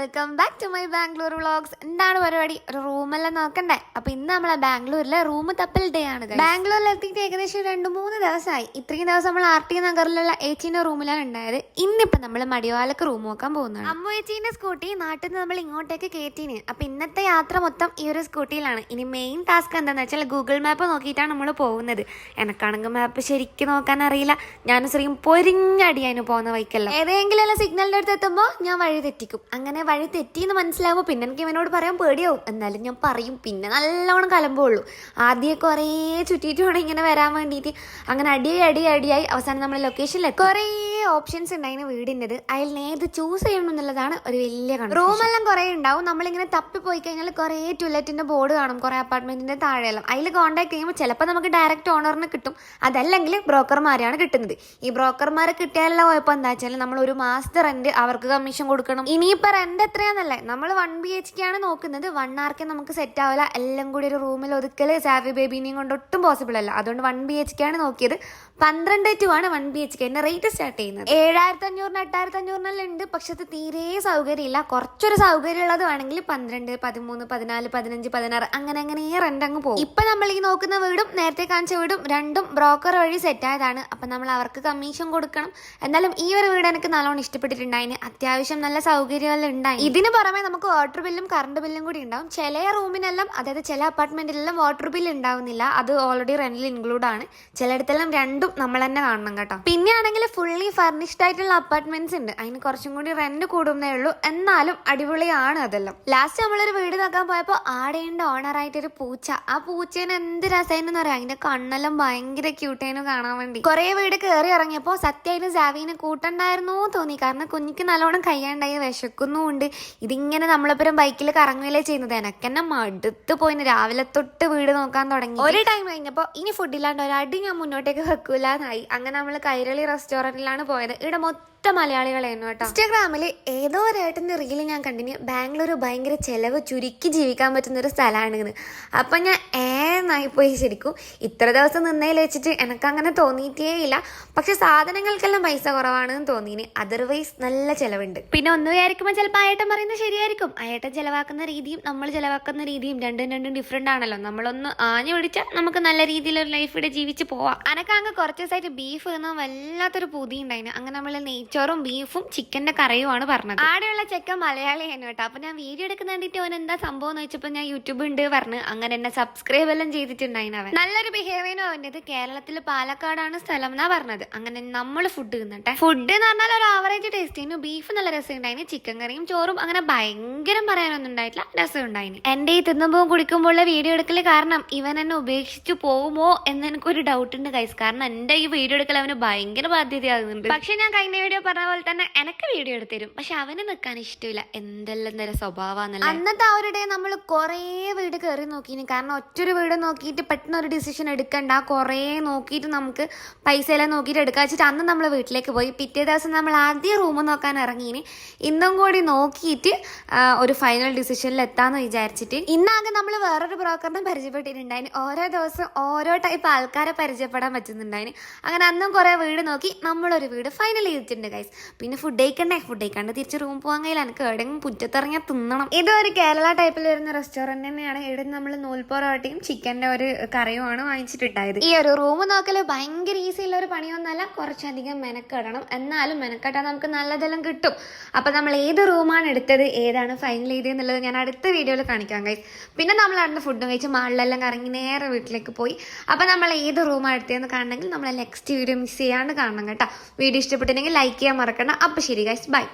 Welcome back to my Bangalore vlogs എന്താണ് പരിപാടി? ഒരു റൂമെല്ലാം നോക്കണ്ടേ. അപ്പൊ ഇന്ന് നമ്മളെ ബാംഗ്ലൂരിലെ റൂം തപ്പൽ ഡേ ആണ്. ബാംഗ്ലൂരിൽ എത്തിയിട്ട് ഏകദേശം രണ്ട് മൂന്ന് ദിവസമായി. ഇത്രയും ദിവസം നമ്മൾ ആർ ടി നഗറിലുള്ള ഏച്ചീന്റെ റൂമിലാണ് ഉണ്ടായത്. ഇന്നിപ്പോ നമ്മൾ മടിവാലക്ക് റൂം നോക്കാൻ പോകുന്നത് അമ്മു ഏച്ചീന്റെ സ്കൂട്ടി നാട്ടിൽ നിന്ന് നമ്മൾ ഇങ്ങോട്ടേക്ക് കയറ്റീന് അപ്പൊ ഇന്നത്തെ യാത്ര മൊത്തം ഈ ഒരു സ്കൂട്ടിയിലാണ് ഇനി മെയിൻ ടാസ്ക് എന്താണെന്ന് വെച്ചാൽ ഗൂഗിൾ മാപ്പ് നോക്കിയിട്ടാണ് നമ്മൾ പോകുന്നത്. എനക്കാണെങ്കിൽ മാപ്പ് ശരിക്കും നോക്കാൻ അറിയില്ല. ഞാൻ ശ്രീ പൊരിഞ്ഞടിയാണ് പോകുന്ന വൈക്കല്ല ഏതെങ്കിലും സിഗ്നലിന്റെ അടുത്ത് എത്തുമ്പോൾ ഞാൻ വഴി തെറ്റിക്കും. അങ്ങനെ വഴി തെറ്റിയെന്ന് മനസ്സിലാവുമ്പോൾ പിന്നെ എനിക്ക് ഇവനോട് പറയാൻ പേടിയാവും. എന്നാലും ഞാൻ പറയും. പിന്നെ നല്ലോണം കലമ്പുള്ളൂ. ആദ്യം കുറേ ചുറ്റിയിട്ട് വേണം ഇങ്ങനെ വരാൻ വേണ്ടിയിട്ട് അങ്ങനെ അടിയായി അടിയായി അടിയായി. അവസാനം നമ്മൾ ലൊക്കേഷനിലെ കുറേ ഓപ്ഷൻസ് ഉണ്ടായിരുന്നു വീടിന്റെത്. അതിൽ നേരത്തെ ചൂസ് ചെയ്യണം എന്നുള്ളതാണ് ഒരു വലിയ കാണും റൂമെല്ലാം കുറേ ഉണ്ടാവും. നമ്മളിങ്ങനെ തപ്പിപ്പോയി കഴിഞ്ഞാൽ കുറേ ടൊയ്ലറ്റിന്റെ ബോർഡ് കാണും. കുറേ അപ്പാർട്ട്മെന്റിന്റെ താഴെയെല്ലാം. അതിൽ കോൺടാക്ട് ചെയ്യുമ്പോൾ ചിലപ്പോൾ നമുക്ക് ഡയറക്റ്റ് ഓണറിന് കിട്ടും. അതല്ലെങ്കിൽ ബ്രോക്കർമാരെയാണ് കിട്ടുന്നത്. ഈ ബ്രോക്കർമാരെ കിട്ടിയാലുള്ള കുഴപ്പം എന്താ വെച്ചാൽ നമ്മൾ ഒരു മാസത്തെ റെന്റ് അവർക്ക് കമ്മീഷൻ കൊടുക്കണം. ഇനിയിപ്പോൾ റെന്റ് എത്രയാണെന്നല്ലേ നമ്മൾ വൺ ബി എച്ച് കെ ആണ് നോക്കുന്നത്. വൺ ആർക്കെ നമുക്ക് സെറ്റ് ആവില്ല. എല്ലാം കൂടി ഒരു റൂമിൽ ഒതുക്കൽ സാവി ബേബിനെയും കൊണ്ട് ഒട്ടും പോസിബിൾ അല്ല. അതുകൊണ്ട് വൺ ബി എച്ച് കെ ആണ് നോക്കിയത്. പന്ത്രണ്ട് ടു ആണ് one B H K rate start ചെയ്യുന്നത് ഏഴായിരത്തി അഞ്ഞൂറിന് എട്ടായിരത്തി അഞ്ഞൂറിനെല്ലാം ഉണ്ട് പക്ഷെ അത് തീരെ സൗകര്യമില്ല. കുറച്ചൊരു സൗകര്യം ഉള്ളത് വേണമെങ്കിൽ പന്ത്രണ്ട് പതിമൂന്ന് പതിനാല് പതിനഞ്ച് പതിനാറ് അങ്ങനെ അങ്ങനെ റെന്റ് അങ്ങ് പോകും. ഇപ്പൊ നമ്മൾ ഈ നോക്കുന്ന വീടും നേരത്തെ കാണിച്ച വീടും രണ്ടും ബ്രോക്കർ വഴി സെറ്റ് ആയതാണ്. അപ്പൊ നമ്മൾ അവർക്ക് കമ്മീഷൻ കൊടുക്കണം. എന്നാലും ഈ ഒരു വീട് എനിക്ക് നല്ലോണം ഇഷ്ടപ്പെട്ടിട്ടുണ്ടായിന് അത്യാവശ്യം നല്ല സൗകര്യമെല്ലാം ഉണ്ടായി. ഇതിന് പുറമെ നമുക്ക് വാട്ടർ ബില്ലും കറണ്ട് ബില്ലും കൂടി ഉണ്ടാവും. ചില റൂമിനെല്ലാം അതായത് ചില അപ്പാർട്ട്മെന്റിലെല്ലാം വാട്ടർ ബില്ല് ഉണ്ടാവുന്നില്ല. അത് ഓൾറെഡി റെന്റിൽ ഇൻക്ലൂഡ് ആണ്. ചിലയിടത്തെല്ലാം രണ്ടും നമ്മൾ തന്നെ കാണണം കേട്ടോ. പിന്നെ ആണെങ്കിൽ ഫുള്ളി ഫർണിഷ്ഡ് ആയിട്ടുള്ള അപ്പാർട്ട്മെന്റ്സ് ഉണ്ട്. അതിന് കുറച്ചും കൂടി റെന്റ് കൂടുന്നേ ഉള്ളൂ. എന്നാലും അടിപൊളിയാണ് അതെല്ലാം. ലാസ്റ്റ് നമ്മളൊരു വീട് നോക്കാൻ പോയപ്പോൾ ആയിട്ട് ഒരു പൂച്ച. ആ പൂച്ചേനെ എന്ത് രസമായിരുന്നു പറയാം അതിന്റെ കണ്ണെല്ലാം ഭയങ്കര ക്യൂട്ടായിരുന്നു കാണാൻ വേണ്ടി. കുറെ വീട് കയറി ഇറങ്ങിയപ്പോൾ സത്യമായിട്ടും സാവീനെ കൂട്ടുണ്ടായിരുന്നു തോന്നി. കാരണം കുഞ്ഞിക്ക് നല്ലോണം കയ്യാണ്ടായി വിശക്കുന്നുമുണ്ട്. ഇതിങ്ങനെ നമ്മളെപ്പോഴും ബൈക്കിൽ കറങ്ങുകയല്ലേ ചെയ്യുന്നത്. എനക്കെന്നെ മടുത്ത് പോയിന് രാവിലെ തൊട്ട് വീട് നോക്കാൻ തുടങ്ങി. ഒരു ടൈം കഴിഞ്ഞപ്പോൾ ഇനി ഫുഡില്ലാണ്ട് ഒരടി ഞാൻ മുന്നോട്ടേക്ക് വെക്കൂലെന്നായി. അങ്ങനെ നമ്മൾ കൈരളി റെസ്റ്റോറന്റിലാണ് പോയത്. ഇവിടെ മൊത്തം മലയാളികളായിരുന്നു കേട്ടോ. ഇൻസ്റ്റാഗ്രാമിൽ ഏതോ ഒരു റീൽ റീൽ ഞാൻ കണ്ടിന്. ബാംഗ്ലൂർ ഭയങ്കര ചെലവ് ചുരുക്കി ജീവിക്കാൻ പറ്റുന്ന ഒരു സ്ഥലമാണിത് അപ്പം ഞാൻ ഏന്നായി പോയി ശരിക്കും. ഇത്ര ദിവസം നിന്നതിൽ വെച്ചിട്ട് എനിക്കങ്ങനെ തോന്നിയിട്ടേ ഇല്ല. പക്ഷെ സാധനങ്ങൾക്കെല്ലാം പൈസ കുറവാണെന്ന് തോന്നിന്. അതർവൈസ് നല്ല ചെലവുണ്ട്. പിന്നെ ഒന്ന് വിചാരിക്കുമ്പോൾ ചിലപ്പോൾ അയേട്ടൻ പറയുന്നത് ശരിയായിരിക്കും. അയേട്ടൻ ചിലവാക്കുന്ന രീതിയും നമ്മൾ ചിലവാക്കുന്ന രീതിയും രണ്ടും രണ്ടും ഡിഫറെന്റ് ആണല്ലോ. നമ്മളൊന്ന് ആഞ്ഞു പിടിച്ചാൽ നമുക്ക് നല്ല രീതിയിൽ ഒരു ലൈഫ് ഇവിടെ ജീവിച്ച് പോവാം. അനക്കാങ്ങ് കുറച്ച് ദിവസമായിട്ട് ബീഫ് തിന്നാൻ വല്ലാത്തൊരു പൂതി ഉണ്ടായിരുന്നു അങ്ങനെ നമ്മൾ നെയ്ച്ചോറും ബീഫും ചിക്കന്റെ കറിയുമാണ് പറഞ്ഞത്. ആടെയുള്ള ചെക്കൻ മലയാളി മലയാളിയാണ് കേട്ടോ. അപ്പോൾ ഞാൻ വീഡിയോ എടുക്കുന്ന കണ്ടിട്ട് അവൻ എന്താ സംഭവം എന്ന് വെച്ചപ്പോൾ ഞാൻ യൂട്യൂബ് ഉണ്ട് പറഞ്ഞ് അങ്ങനെ എന്നെ സബ്സ്ക്രൈബ് എല്ലാം ചെയ്തിട്ടുണ്ടായിരുന്നു അവൻ. നല്ലൊരു ബിഹേവിയറും അവന്റെത് കേരളത്തിൽ പാലക്കാടാണ് സ്ഥലം എന്നാ പറഞ്ഞത്. അങ്ങനെ നമ്മൾ ഫുഡ് തിന്നട്ടെ. ഫുഡ് എന്ന് പറഞ്ഞാൽ ഒരു ആവറേജ് ടേസ്റ്റ് ആയിരുന്നു. ബീഫ് നല്ല രസം ഉണ്ടായിരുന്നു ചിക്കൻ കറിയും ചോറും അങ്ങനെ ഭയങ്കരം പറയാനൊന്നും ഉണ്ടായിട്ടില്ല. രസം ഉണ്ടായിന്. എന്റെ ഈ തിന്നുമ്പോൾ കുടിക്കുമ്പോൾ വീഡിയോ എടുക്കൽ കാരണം ഇവൻ എന്നെ ഉപേക്ഷിച്ചു പോകുമോ എന്ന് എനിക്കൊരു ഡൗട്ട് ഉണ്ട് കൈസ് കാരണം എന്റെ ഈ വീഡിയോ എടുക്കൽ അവന് ഭയങ്കര ബാധ്യതയാകുന്നുണ്ട്. പക്ഷെ ഞാൻ കഴിഞ്ഞ വീഡിയോ പറഞ്ഞ പോലെ തന്നെ എനിക്ക് വീഡിയോ എടുത്തരും. പക്ഷെ അവന് നിൽക്കാൻ ഇഷ്ടമില്ല. എന്തെല്ലാം തരം സ്വഭാവമാണല്ലോ അന്നത്തെ ഡേ നമ്മൾ കുറേ വീട് കയറി നോക്കിന്. കാരണം ഒറ്റൊരു വീട് നോക്കിയിട്ട് പെട്ടെന്ന് ഒരു ഡിസിഷൻ എടുക്കണ്ട. കുറേ നോക്കിയിട്ട് നമുക്ക് പൈസ എല്ലാം നോക്കിയിട്ട് എടുക്കാൻ വെച്ചിട്ട് അന്ന് നമ്മൾ വീട്ടിലേക്ക് പോയി. പിറ്റേ ദിവസം നമ്മൾ ആദ്യം റൂം നോക്കാൻ ഇറങ്ങിയിന് ഇന്നും കൂടി നോക്കിയിട്ട് ഒരു ഫൈനൽ ഡിസിഷനിൽ എത്താന്ന് വിചാരിച്ചിട്ട്. ഇന്നാകെ നമ്മൾ വേറൊരു ബ്രോക്കറിനെ പരിചയപ്പെട്ടിട്ടുണ്ടായിന്. ഓരോ ദിവസം ഓരോ ടൈപ്പ് ആൾക്കാരെ പരിചയപ്പെടാൻ പറ്റുന്നുണ്ടായിന്. അങ്ങനെ അന്നും കുറേ വീട് നോക്കി. നമ്മളൊരു വീട് ഫൈനൽ ചെയ്തിട്ടുണ്ട് ഗൈസ് പിന്നെ ഫുഡ് കഴിക്കണ്ടേ? ഫുഡ് കഴിക്കാണ്ട് തിരിച്ച് റൂം പോകാൻ കഴിയില്ല. എനിക്ക് എവിടെയെങ്കിലും പുറ്റത്തിറങ്ങിയാൽ തിന്നണം. ഇതൊരു കേരള ടൈപ്പിൽ വരുന്ന റെസ്റ്റോറന്റ് തന്നെയാണ്. ഇവിടെ നമ്മൾ നൂൽപ്പൊറോട്ടയും ചിക്കന്റെ ഒരു കറിയുമാണ് വാങ്ങിച്ചിട്ടുണ്ടായത്. ഈ ഒരു റൂം നോക്കൽ ഭയങ്കര ഈസി ഉള്ള ഒരു പണിയൊന്നല്ല. കുറച്ചധികം മെനക്കെടണം. എന്നാലും മെനക്കെട്ടാൽ നമുക്ക് നല്ലതെല്ലാം കിട്ടും. അപ്പം നമ്മൾ ഏത് റൂമാണ് എടുത്തത് ഏതാണ് ഫൈനൽ ചെയ്തത് എന്നുള്ളത് ഞാൻ അടുത്ത വീഡിയോയിൽ കാണിക്കാം ഗൈസ് പിന്നെ നമ്മൾ അവിടുന്ന് ഫുഡും കഴിച്ച് മാളിലെല്ലാം കറങ്ങി നേരെ വീട്ടിലേക്ക് പോയി. അപ്പം നമ്മൾ ഏത് റൂമാണ് എടുത്തതെന്ന് കാണണമെങ്കിൽ നമ്മൾ നെക്സ്റ്റ് വീഡിയോ മിസ് ചെയ്യാണ്ട് കാണണം കേട്ടോ. വീഡിയോ ഇഷ്ടപ്പെട്ടിട്ടുണ്ടെങ്കിൽ ലൈക്ക് ചെയ്യാൻ മറക്കണം അപ്പം ശരി ഗൈസ് ബൈ